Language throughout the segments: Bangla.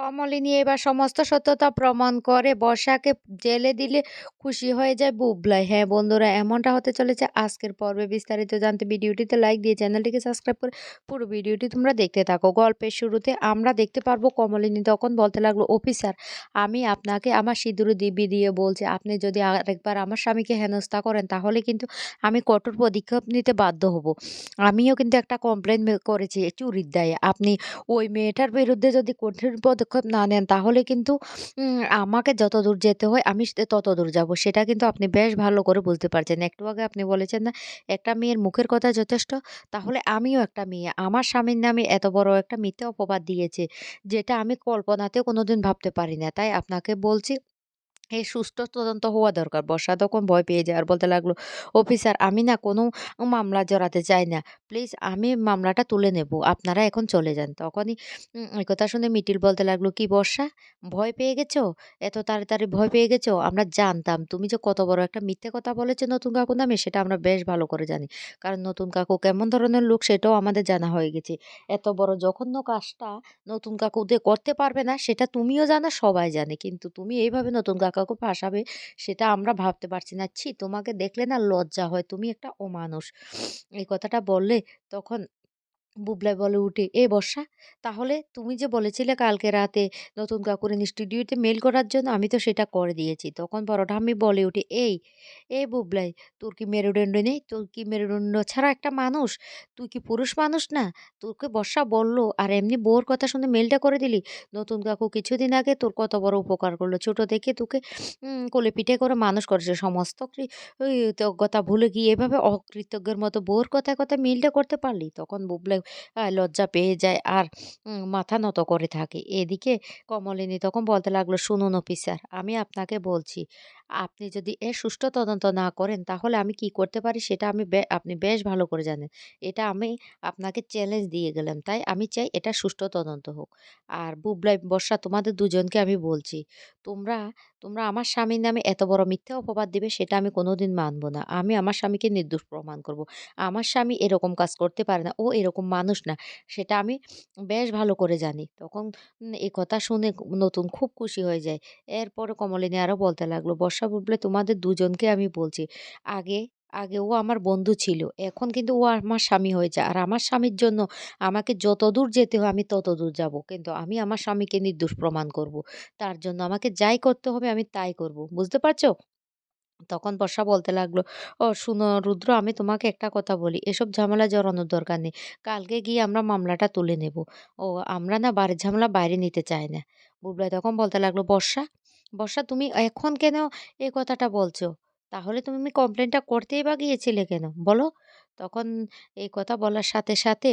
কমলিনী এবার সমস্ত সত্যতা প্রমাণ করে। বর্ষাকে জেলে দিলে খুশি হয়ে যায় বুবলাই। হ্যাঁ বন্ধুরা, এমনটা হতে চলেছে আজকের পর্বে বিস্তারিত জানতে। ভিডিওটিতে লাইক দিয়ে চ্যানেলটিকে সাবস্ক্রাইব করে পুরো ভিডিওটি তোমরা দেখতে থাকো। গল্পের শুরুতে আমরা দেখতে পারব কমলিনী তখন বলতে লাগল, অফিসার, আমি আপনাকে আমার সিঁদুর দিবি দিয়ে বলছি, আপনি যদি আরেকবার আমার স্বামীকে হেনস্থা করেন, তাহলে কিন্তু আমি কঠোর পদক্ষেপ নিতে বাধ্য হব। আমিও কিন্তু একটা কমপ্লেন করেছি, চুরির দায়ে। আপনি ওই মেয়েটার বিরুদ্ধে যদি কঠিন পদক্ষেপ না নেন, তাহলে কিন্তু আমাকে যত দূর যেতে হয়, আমি তত দূর যাব। সেটা কিন্তু আপনি বেশ ভালো করে বুঝতে পারছেন। একটু আগে আপনি বলেছেন না, একটা মেয়ের মুখের কথা যথেষ্ট, তাহলে আমিও একটা মেয়ে। আমার স্বামীর নামে এত বড় একটা মিথ্যে অপবাদ দিয়েছে, যেটা আমি কল্পনাতেও কোনোদিন ভাবতে পারি না। তাই আপনাকে বলছি এই সুষ্ঠু তদন্ত হওয়া দরকার। বর্ষা তখন ভয় পেয়ে যায়। আর বলতে লাগল, অফিসার, আমি না কোনো মামলা জড়াতে চাই না। প্লিজ, আমি মামলাটা তুলে নেব। আপনারা এখন চলে যান। তখনই এই কথা শুনে মিটিল বলতে লাগল, কি বর্ষা? ভয় পেয়ে গেছো? এত তাড়াতাড়ি ভয় পেয়ে গেছো? আমরা জানতাম। তুমি যে কত বড় একটা মিথ্যে কথা বলেছ নতুন কাকু নামে, সেটা আমরা বেশ ভালো করে জানি। কারণ নতুন কাকু কেমন ধরনের লোক, সেটাও আমাদের জানা হয়ে গেছে। এত বড় জঘন্য কাজটা নতুন কাকু দিয়ে করতে পারবে না, সেটা তুমিও জানো, সবাই জানে। কিন্তু তুমি এইভাবে নতুন কাকু কাউকে ফাঁসাবে, সেটা আমরা ভাবতে পারছি না। ছি, তোমাকে দেখলে না লজ্জা হয়, তুমি একটা অমানুষ। এই কথাটা বললে তখন বুবলাই বলে, উঠে, এ বর্ষা, তাহলে তুমি যে বলেছিলে কালকে রাতে নতুন কাকুর স্টুডিওতে মেল করার জন্য, আমি তো সেটা করে দিয়েছি। তখন বড়টা আমি বলে উঠি, এই, এ বুবলাই, তোর কি মেরুদণ্ড নেই? তোর কি মেরুদণ্ড ছাড়া একটা মানুষ? তুই কি পুরুষ মানুষ না? তোকে বর্ষা বলল, আর এমনি বউর কথা শুনে মেলটা করে দিলি? নতুন কাকু কিছুদিন আগে তোর কত বড় উপকার করল। ছোট থেকে তোকে কোলে পিঠে করে মানুষ করেছে। সমস্ত কৃতজ্ঞতা ভুলে গিয়ে এভাবে অকৃতজ্ঞের মতো বউর কথায় কথা মিলটা করতে পারলি? তখন বুবলাই লজ্জা পেয়ে যায় আর মাথা নত করে থাকে। এদিকে কমলিনী তখন বলতে লাগল, শুনুন অফিসার, আমি আপনাকে বলছি, আপনি যদি এ সুষ্ঠু তদন্ত না করেন, তাহলে আমি কি করতে পারি সেটা আমি আপনি বেশ ভালো করে জানেন। এটা আমি আপনাকে চ্যালেঞ্জ দিয়ে গেলাম, তাই আমি চাই এটা সুষ্ঠু তদন্ত হোক। আর বুবলাই বর্ষা, তোমাদের দুজনকে আমি বলছি, তোমরা তোমরা আমার স্বামীর নামে এত বড় মিথ্যা অপবাদ দিবে সেটা আমি কোনোদিন মানব না। আমি আমার স্বামীকে নির্দোষ প্রমাণ করব। আমার স্বামী এরকম কাজ করতে পারে না, ও এরকম মানুষ না। সেটা আমি বেশ ভালো করে জানি। তখন এই কথা শুনে নতুন খুব খুশি হয়ে যায়। এরপরে কমলিনী আরও বলতে লাগল, বর্ষা বললে তোমাদের দুজনকে আমি বলছি, আগে আগে ও আমার বন্ধু ছিল, এখন কিন্তু ও আমার স্বামী হয়েছে। আর আমার স্বামীর জন্য আমাকে যত দূর যেতে হয়, আমি তত দূর যাব। কিন্তু আমি আমার স্বামীকে নির্দোষ প্রমাণ করব। তার জন্য আমাকে যাই করতে হবে, আমি তাই করব। বুঝতে পারছ? তখন বর্ষা বলতে লাগল, ও শুনো রুদ্র, আমি তোমাকে একটা কথা বলি, এসব ঝামেলা জড়ানোর দরকার নেই, কালকে গিয়ে আমরা মামলাটা তুলে নেব। ও, আমরা না বাড়ির ঝামেলা বাইরে নিতে চাই না। বুবলাই তখন বলতে লাগল, বর্ষা বর্ষা, তুমি এখন কেন এই কথাটা বলছো? তাহলে তুমি কমপ্লেনটা করতেই বা গিয়েছিলে কেন? বলো। তখন এই কথা বলার সাথে সাথে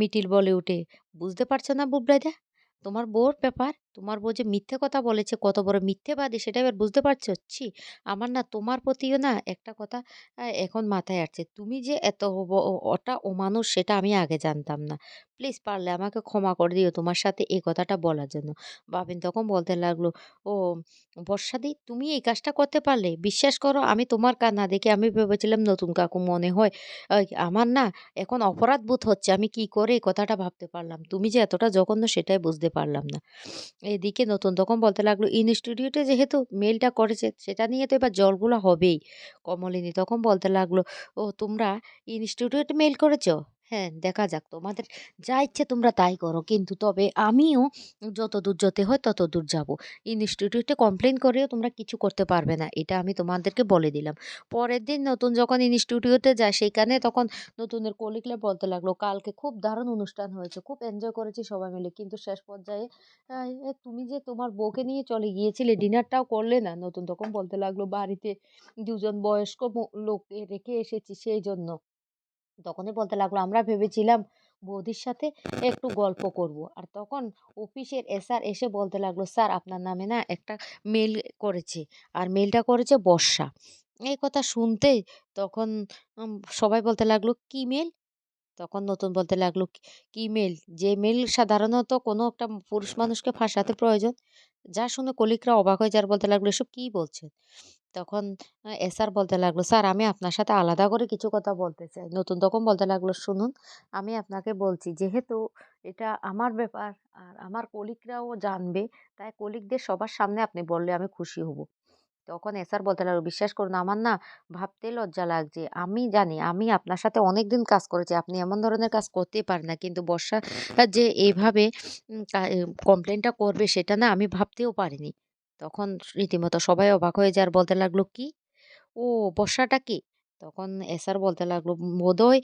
মিটিল বলে উঠে, বুঝতে পারছ না বুবলাইদা? তোমার বউর ব্যাপার তোমার বউ যে মিথ্যে কথা বলেছে, কত বড় মিথ্যেবাদী সেটা এবার বুঝতে পারছ? ছি, আমার না তোমার প্রতিও না একটা কথা এখন মাথায় আসছে। তুমি যে এত ওটা অমানুষ সেটা আমি আগে জানতাম না। প্লিজ পারলে আমাকে ক্ষমা করে দিও তোমার সাথে এই কথাটা বলার জন্য। বাবিন তখন বলতে লাগল, ও, বর্ষাদি, তুমি এই কাজটা করতে পারলে? বিশ্বাস করো, আমি তোমার কান্না দেখে আমি ভেবেছিলাম নতুন কাকু মনে হয় আমার না এখন অপরাধ বোধ হচ্ছে। আমি কি করে এই কথাটা ভাবতে পারলাম? তুমি যে এতটা জঘন্য সেটাই বুঝতে পারলাম না। এদিকে নতুন তখন বলতে লাগল ইনস্টিটিউটে যেহেতু মেলটা করেছে, সেটা নিয়ে তো এবার জলগুলো হবেই। কমলিনী তখন বলতে লাগল, ও, তোমরা ইনস্টিটিউটে মেল করেছ? হ্যাঁ দেখা যাক তোমাদের। যা ইচ্ছে তোমরা তাই করো। কিন্তু তবে আমিও যত দূর যেতে হয় তত দূর যাব। ইনস্টিটিউটে কমপ্লেন করেও তোমরা কিছু করতে পারবে না। এটা আমি তোমাদেরকে বলে দিলাম। পরের দিন নতুন যখন ইনস্টিটিউটে যায় সেখানে তখন নতুনের কলিগরা বলতে লাগল, কালকে খুব দারুণ অনুষ্ঠান হয়েছে। খুব এনজয় করেছি সবাই মিলে। কিন্তু শেষ পর্যায়ে তুমি যে তোমার বউকে নিয়ে চলে গিয়েছিলে, ডিনারটাও করলে না? নতুন তখন বলতে লাগল, বাড়িতে দুজন বয়স্ক লোক রেখে এসেছি সেই জন্য। তখনই বলতে লাগল, আমরা ভেবেছিলাম বৌদির সাথে একটু গল্প করব। আর তখন অফিসের এসআর এসে বলতে লাগল, স্যার, আপনার নামে না একটা মেল করেছে। আর মেলটা করেছে বর্ষা। এই কথা শুনতেই তখন সবাই বলতে লাগল, কি মেল তখন নতুন বলতে লাগল, কি মেল যে মেল সাধারণত কোনো একটা পুরুষ মানুষকে ফাঁসাতে প্রয়োজন, যা শুনে কলিকরা অবাক হয়ে যার বলতে লাগল, এসব কী বলছেন? তখন আ এসআর বলতে লাগল, "স্যার আমি আপনার সাথে আলাদা করে কিছু কথা বলতে চাই।" নতুন তখন বলতে লাগল, "শুনুন, আমি আপনাকে বলছি যেহেতু এটা আমার ব্যাপার আর আমার কলিগরাও জানবে, তাই কলিগদের সবার সামনে আপনি বললে আমি খুশি হব।" তখন এসআর বলতে লাগল, "বিশ্বাস করুন আমার না ভাবতে লজ্জা লাগছে। আমি জানি আমি আপনার সাথে অনেক দিন কাজ করেছি। আপনি এমন ধরনের কাজ করতেই পারেন না। কিন্তু বর্ষা যে এভাবে উম কা এ কমপ্লেইনটা করবে সেটা না আমি ভাবতেও পারিনি।" তখন রীতিমতো সবাই অবাক হয়ে যায় আর বলতে লাগল, "কি? ও বর্ষাটা কে?" তখন এসার বলতে লাগল, "বোধহয়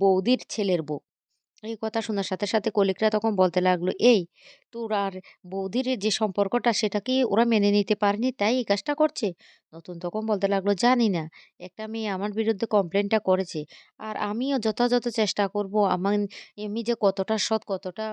বৌদির ছেলের বউ।" এই কথা শোনার সাথে, সাথে কলিকরা তখন বলতে লাগল, "এই তোর আর বৌদির যে সম্পর্কটা সেটা কি ওরা মেনে নিতে পারেনি তাই এই কাজটা করছে?" নতুন তখন বলতে লাগল, "জানি না। একটা মেয়ে আমার বিরুদ্ধে কমপ্লেনটা করেছে। আর আমিও যথাযথ চেষ্টা করব আমার এমনি যে কতটা সৎ, কতটা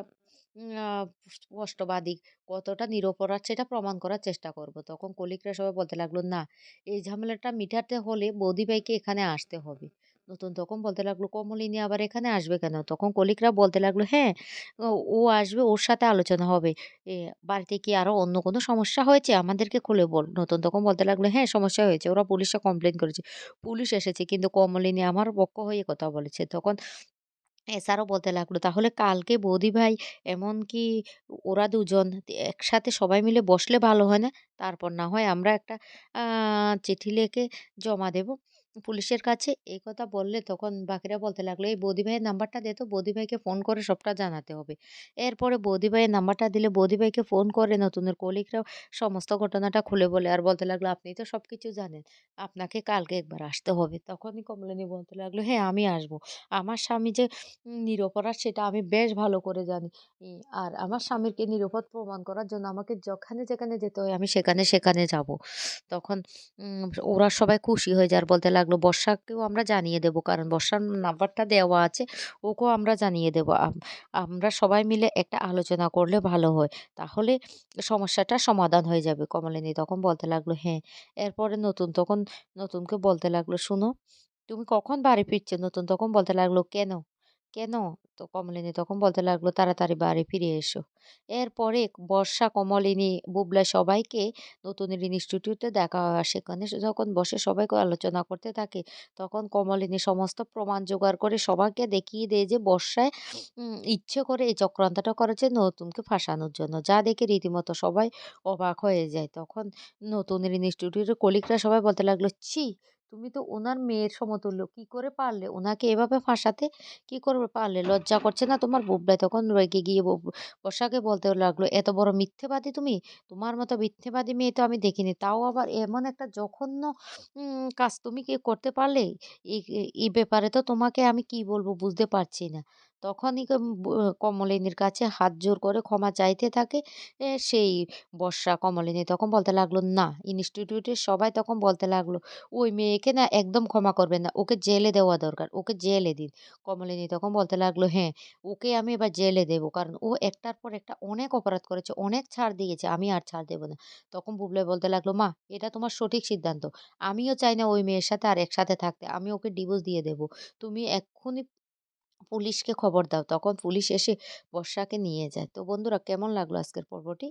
স্পষ্টবাদী, কতটা নিরপরাধ সেটা প্রমাণ করার চেষ্টা করব।" তখন কলিকরা সবাই বলতে লাগল, "না, এই ঝামেলাটা মিটাতে হলে বৌদিভাইকে এখানে আসতে হবে।" নতুন তখন বলতে লাগল, "কমলিনী আবার এখানে আসবে কেন?" তখন কলিকরা বলতে লাগল, "হ্যাঁ, ও আসবে, ওর সাথে আলোচনা হবে। এ বাড়িতে কি আরও অন্য কোনো সমস্যা হয়েছে? আমাদেরকে খুলে বল।" নতুন তখন বলতে লাগল, "হ্যাঁ, সমস্যা হয়েছে। ওরা পুলিশে কমপ্লেন করেছে। পুলিশ এসেছে কিন্তু কমলিনী আমার পক্ষ হয়ে কথা বলেছে।" তখন এছাড়াও বলতে লাগল, "তাহলে কালকে বৌদি ভাই এমন কি ওরা দুজন একসাথে সবাই মিলে বসলে ভালো হয় না? তারপর না হয় আমরা একটা চিঠি লিখে জমা দেব পুলিশের কাছে।" এই কথা বললে তখন বাকিরা বলতে লাগল, "এই বৌদিভাইয়ের নাম্বারটা দে তো, বৌদিভাইকে ফোন করে সবটা জানাতে হবে।" এরপরে বৌদিভাইয়ের নাম্বারটা দিলে বৌদিভাইকে ফোন করে নতুনের কলিগরাও সমস্ত ঘটনাটা খুলে বলে আর বলতে লাগল, "আপনি তো সব কিছু জানেন। আপনাকে কালকে একবার আসতে হবে।" তখনই কমলিনী বলতে লাগল, "হ্যাঁ, আমি আসব। আমার স্বামী যে নিরপরাধ সেটা আমি বেশ ভালো করে জানি। আর আমার স্বামীকে নিরপরাধ প্রমাণ করার জন্য আমাকে যখানে যেখানে যেতে হয় আমি সেখানে, সেখানে যাব। তখন ওরা সবাই খুশি হয়ে যায় আর বলতে লাগল, "বর্ষাকেও আমরা জানিয়ে দেব। কারণ বর্ষার নাম্বারটা দেওয়া আছে। ওকেও আমরা জানিয়ে দেব। আমরা সবাই মিলে একটা আলোচনা করলে ভালো হয়। তাহলে সমস্যাটা সমাধান হয়ে যাবে।" কমলিনী তখন বলতে লাগল, "হ্যাঁ।" এরপরে নতুন তখন নতুনকে বলতে লাগল, "শুনো, তুমি কখন বাড়ি ফিরছো?" নতুন তখন বলতে লাগল, "কেন?" "কেন?" তো কমলিনী তখন বলতে লাগল, "তাড়াতাড়ি বাড়ি ফিরে এসো।" এরপরে বর্ষা, কমলিনী, বুবলাই সবাইকে নতুনের ইনস্টিটিউটে দেখা হয়। সেখানে যখন বসে সবাইকে আলোচনা করতে থাকে, তখন কমলিনী সমস্ত প্রমাণ জোগাড় করে সবাইকে দেখিয়ে দেয় যে বর্ষায় ইচ্ছে করে এই চক্রান্তটা করেছে নতুনকে ফাঁসানোর জন্য। যা দেখে রীতিমতো সবাই অবাক হয়ে যায়। তখন নতুনের ইনস্টিটিউটের কলিগরা সবাই বলতে লাগল, "ছি! তুমি তো ওনার মেয়ের সমতুল্য। কি করে পারলে ওনাকে এভাবে ফাঁসাতে? কি করে পারলে? লজ্জা করছে না তোমার?" বুবলাই তখন রেগে গিয়ে বর্ষাকে বলতে লাগল, "এত বড় মিথ্যেবাদী তুমি? তোমার মতো মিথ্যেবাদী মেয়ে তো আমি দেখিনি। তাও আবার এমন একটা জঘন্য কাজ তুমি কি করতে পারলে? এই ব্যাপারে তো তোমাকে আমি কি বলব বুঝতে পারছি না।" তখনই কমলিনীর কাছে হাত জোর করে ক্ষমা চাইতে থাকে সেই বর্ষা। কমলিনী তখন বলতে লাগল, "না।" ইনস্টিটিউটের সবাই তখন বলতে লাগল, "ওই মেয়েকে না একদম ক্ষমা করবেন না। ওকে জেলে দেওয়া দরকার। ওকে জেলে দিন।" কমলিনী তখন বলতে লাগল, "হ্যাঁ, ওকে আমি এবার জেলে দেব। কারণ ও একটার পর একটা অনেক অপরাধ করেছে, অনেক ছাড় দিয়েছে। আমি আর ছাড় দেব না।" তখন বুবলাই বলতে লাগল, "মা, এটা তোমার সঠিক সিদ্ধান্ত। আমিও চাই না ওই মেয়ের সাথে আর একসাথে থাকতে। আমি ওকে ডিভোর্স দিয়ে দেব। তুমি এক্ষুনি পুলিশকে খবর দাও।" তখন পুলিশ এসে বর্ষাকে নিয়ে যায়। তো বন্ধুরা, কেমন লাগল আজকের পর্বটি?